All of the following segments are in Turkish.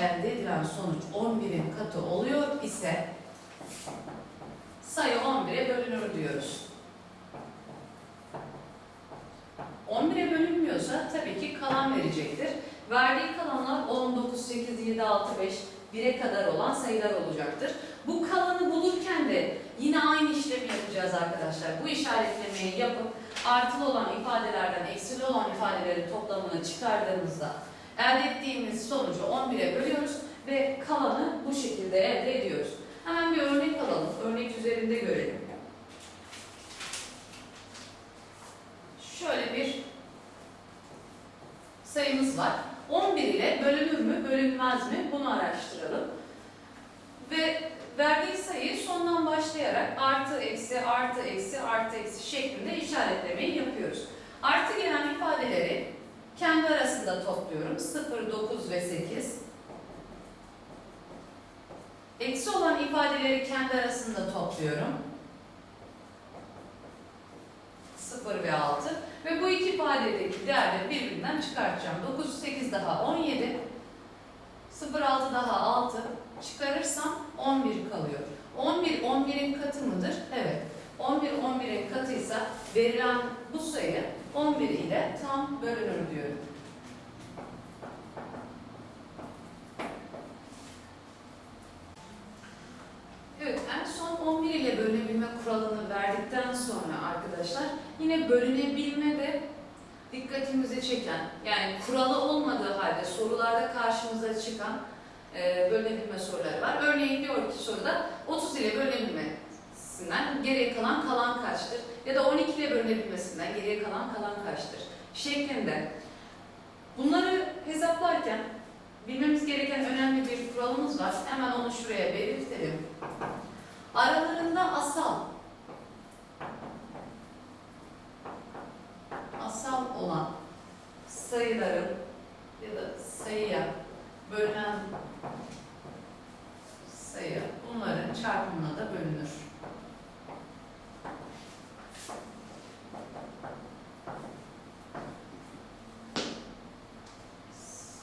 elde edilen sonuç 11'in katı oluyor ise sayı 11'e bölünür diyoruz. 11'e bölünmüyorsa tabii ki kalan verecektir. Verdiği kalanlar 10, 9, 8, 7, 6, 5, 1'e kadar olan sayılar olacaktır. Bu kalanı bulurken de yine aynı işlemi yapacağız arkadaşlar. Bu işaretlemeyi yapıp artılı olan ifadelerden eksili olan ifadelerin toplamını çıkardığımızda elde ettiğimiz sonucu 11'e bölüyoruz ve kalanı bu şekilde elde ediyoruz. Hemen bir örnek alalım. Örnek üzerinde görelim. Şöyle bir sayımız var. 11 ile bölünür mü, bölünmez mi? Bunu araştıralım. Ve verdiği sayıyı sondan başlayarak artı, eksi, artı, eksi, artı, eksi şeklinde işaretlemeyi yapıyoruz. Artı gelen ifadeleri kendi arasında topluyorum. 0, 9 ve 8. Eksi olan ifadeleri kendi arasında topluyorum. 0 ve 6. Ve bu iki ifadedeki değerleri birbirinden çıkartacağım. 9, 8 daha 17. 0, 6 daha 6. Çıkarırsam 11 kalıyor. 11, 11'in katı mıdır? Evet. 11, 11'in katıysa verilen bu sayı 11 ile tam bölünür diyorum. Evet, en son 11 ile bölünebilme kuralını verdikten sonra arkadaşlar yine bölünebilme de dikkatimizi çeken, yani kuralı olmadığı halde sorularda karşımıza çıkan e, bölünebilme soruları var. Örneğin diyor ki soruda 30 ile bölünebilmesinden geriye kalan kalan kaçtır? Ya da 12 ile bölünebilmesinden geriye kalan kalan kaçtır? Şeklinde. Bunları hesaplarken bilmemiz gereken önemli bir kuralımız var. Hemen onu şuraya belirtelim. Aralarında asal asal olan sayıların ya da sayıya bölünen sayı bunların çarpımına da bölünür.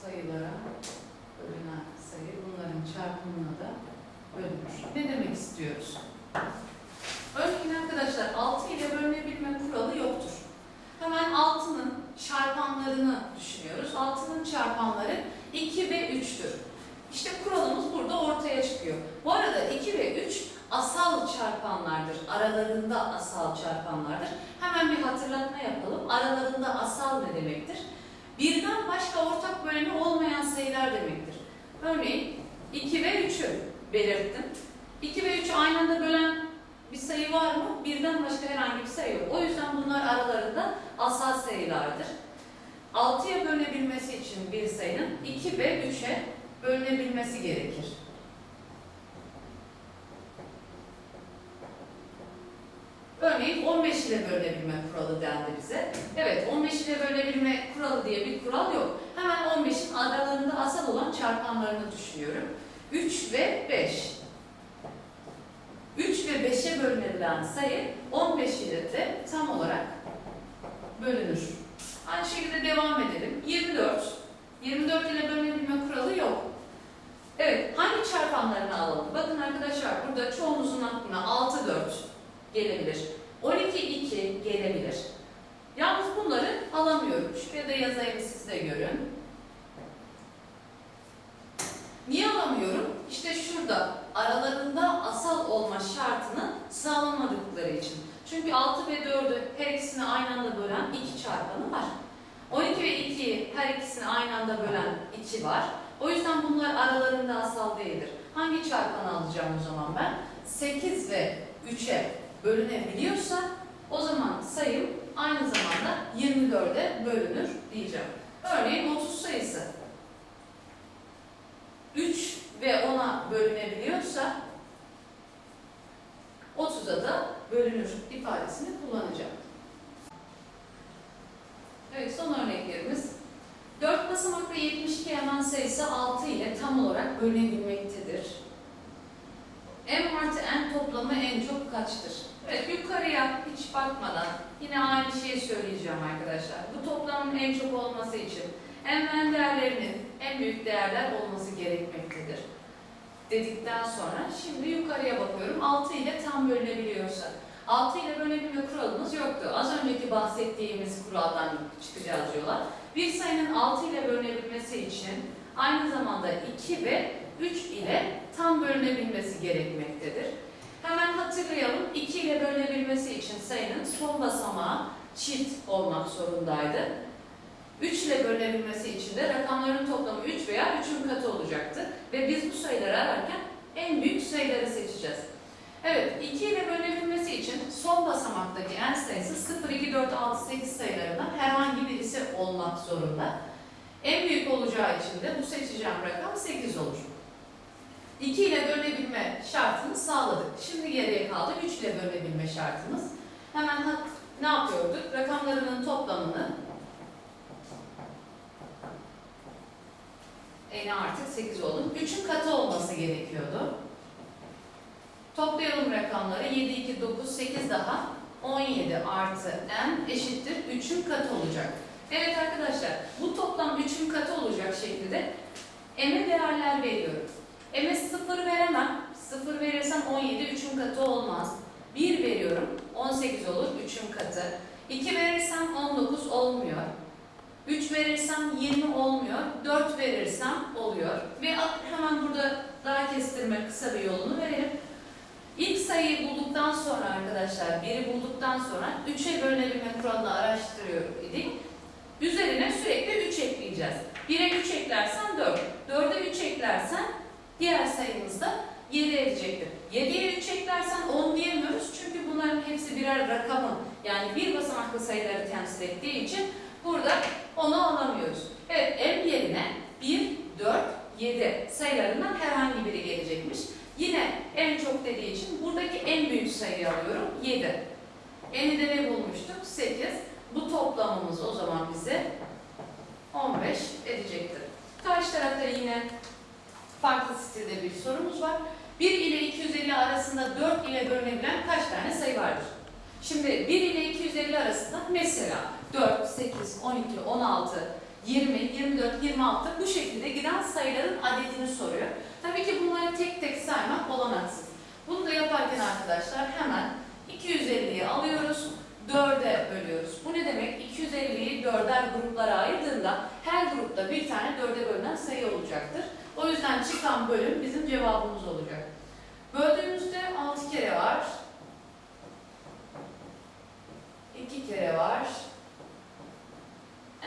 Sayılara bölünen sayı bunların çarpımına da bölünür. Ne demek istiyoruz? Örneğin arkadaşlar 6 ile bölünebilme kuralı. 6'nın çarpanlarını düşünüyoruz. 6'nın çarpanları 2 ve 3'tür. İşte kuralımız burada ortaya çıkıyor. Bu arada 2 ve 3 asal çarpanlardır. Aralarında asal çarpanlardır. Hemen bir hatırlatma yapalım. Aralarında asal ne demektir? Birden başka ortak böleni olmayan sayılar demektir. Örneğin 2 ve 3'ü belirttim. 2 ve 3'ü aynı anda bölen bir sayı var mı? Birden başka herhangi bir sayı yok. O yüzden bunlar aralarında asal sayılardır. 6'ya bölünebilmesi için bir sayının 2 ve 3'e bölünebilmesi gerekir. Örneğin 15 ile bölünebilme kuralı dendi bize. Evet 15 ile bölünebilme kuralı diye bir kural yok. Hemen 15'in aralarında asal olan çarpanlarını düşünüyorum. 3 ve 5. 3 ve 5'e bölünebilen sayı 15 ile de tam olarak bölünür. Aynı şekilde devam edelim. 24. 24 ile bölünebilme kuralı yok. Evet, hangi çarpanlarını alalım? Bakın arkadaşlar burada çoğunuzun aklına 6, 4 gelebilir. 12, 2 gelebilir. Yalnız bunları alamıyorum. Şuraya da yazayım siz de görün. Niye alamıyorum? İşte şurada aralarında asal olma şartını sağlamadıkları için. Çünkü 6 ve 4'ü her ikisini aynı anda bölen 2 çarpanı var. 12 ve 2'yi her ikisini aynı anda bölen 2 var. O yüzden bunlar aralarında asal değildir. Hangi çarpanı alacağım o zaman ben? 8 ve 3'e bölünebiliyorsa o zaman sayım aynı zamanda 24'e bölünür diyeceğim. Örneğin 30 sayısı 3 ve 10'a bölünebiliyorsa 30'a da bölünür ifadesini kullanacağım. Evet son örneklerimiz 4 basamaklı 72 hemen sayısı 6 ile tam olarak bölünebilmektedir. M artı N toplamı en çok kaçtır? Evet yukarıya hiç bakmadan yine aynı şeyi söyleyeceğim arkadaşlar. Bu toplamın en çok olması için M ve N değerlerinin en büyük değerler olması gerekmektedir. Dedikten sonra şimdi yukarıya bakıyorum. 6 ile tam bölünebiliyorsa. 6 ile bölünebilme kuralımız yoktu. Az önceki bahsettiğimiz kuraldan çıkacağız yola. Bir sayının 6 ile bölünebilmesi için aynı zamanda 2 ve 3 ile tam bölünebilmesi gerekmektedir. Hemen hatırlayalım. 2 ile bölünebilmesi için sayının son basamağı çift olmak zorundaydı. 3 ile bölünebilmesi için de rakamların toplamı 3 veya 3'ün katı olacaktı. Ve biz bu sayıları ararken en büyük sayıları seçeceğiz. Evet, 2 ile bölünebilmesi için son basamaktaki en sayısı 0, 2, 4, 6, 8 sayılarından herhangi birisi olmak zorunda. En büyük olacağı için de bu seçeceğim rakam 8 olur. 2 ile bölünebilme şartını sağladık. Şimdi geriye kaldı 3 ile bölünebilme şartımız. Hemen ne yapıyorduk? Rakamlarının toplamını Eni artık 8 oldu. 3'ün katı olması gerekiyordu. Toplayalım rakamları. 7, 2, 9, 8 daha 17 artı n eşittir 3'ün katı olacak. Evet arkadaşlar bu toplam 3'ün katı olacak şekilde m'e değerler veriyorum. M'e 0 veremem. 0 verirsem 17 3'ün katı olmaz. 1 veriyorum 18 olur 3'ün katı. 2 verirsem 19 olmuyor. 3 verirsem 20 olmuyor. 4 verirsem oluyor. Ve hemen burada daha kestirme kısa bir yolunu verelim. İlk sayıyı bulduktan sonra arkadaşlar, 1'i bulduktan sonra 3'e bölünebilme kuralını araştırıyor idik. Üzerine sürekli 3 ekleyeceğiz. 1'e 3 eklersen 4. 4'e 3 eklersen diğer sayımız da 7 edecektir. 7'ye 3 eklersen 10 diyemiyoruz çünkü bunların hepsi birer rakamın yani bir basamaklı sayıları temsil ettiği için burada onu alamıyoruz. Evet m yerine 1, 4, 7 sayılarından herhangi biri gelecekmiş. Yine en çok dediği için buradaki en büyük sayıyı alıyorum 7. N'i de ne bulmuştuk? 8. Bu toplamımız o zaman bize 15 edecektir. Karşı tarafta yine farklı stilde bir sorumuz var. 1 ile 250 arasında 4 ile bölünebilen kaç tane sayı vardır? Şimdi 1 ile 250 arasında mesela 4, 8, 12, 16, 20, 24, 26 bu şekilde giden sayıların adedini soruyor. Tabii ki bunları tek tek saymak olanaksız. Bunu da yaparken arkadaşlar hemen 250'yi alıyoruz, 4'e bölüyoruz. Bu ne demek? 250'yi 4'er gruplara ayırdığında her grupta bir tane 4'e bölünen sayı olacaktır. O yüzden çıkan bölüm bizim cevabımız olacak. Böldüğümüzde 6 kere var. 2 kere var.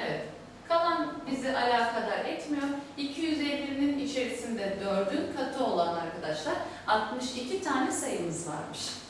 Evet. Kalan bizi alakadar etmiyor. 250'nin içerisinde 4'ün katı olan arkadaşlar 62 tane sayımız varmış.